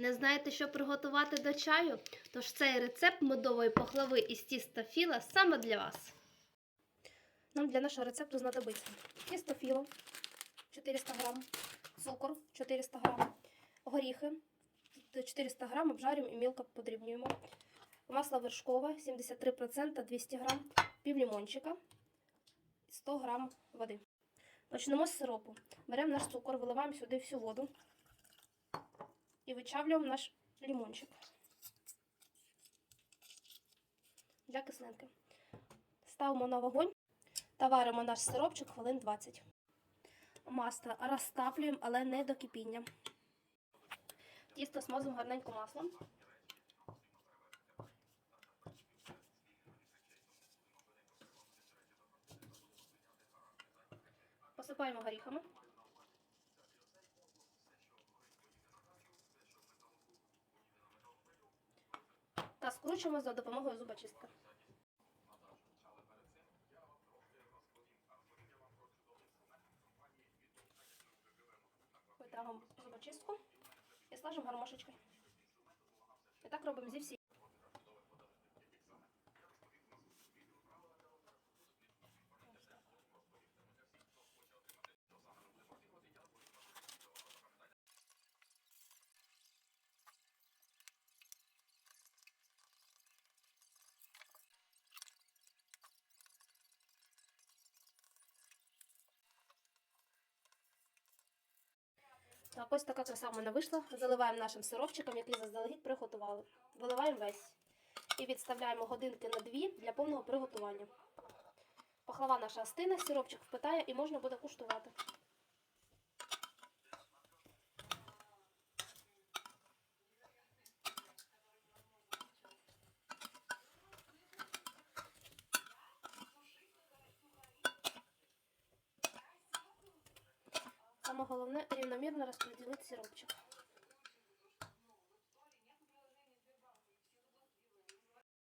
Не знаєте, що приготувати до чаю? Тож цей рецепт медової пахлави із тіста філа саме для вас. Нам для нашого рецепту знадобиться тісто філо 400 грам, цукор 400 грам, горіхи 400 грам обжарюємо і мілко подрібнюємо. Масло вершкове 73% 200 грам, пів лимончика, 100 грам води. Почнемо з сиропу. Беремо наш цукор, виливаємо сюди всю воду і вичавлюємо наш лимончик для кислинки. Ставимо на вогонь та варимо наш сиропчик хвилин 20. Масло розтаплюємо, але не до кипіння. Тісто смазуємо гарненько маслом. Посипаємо горіхами. Та за допомогою зубочистки. Витягуємо зубочистку і слажемо гармошечкою. І так робимо зі всі. Так, ось така краса в мене вийшла. Заливаємо нашим сиропчиком, який заздалегідь приготували. Виливаємо весь. І відставляємо годинки на дві для повного приготування. Пахлава наша остине, сиропчик впитає і можна буде куштувати. Саме головне рівномірно розподілити сиропчик.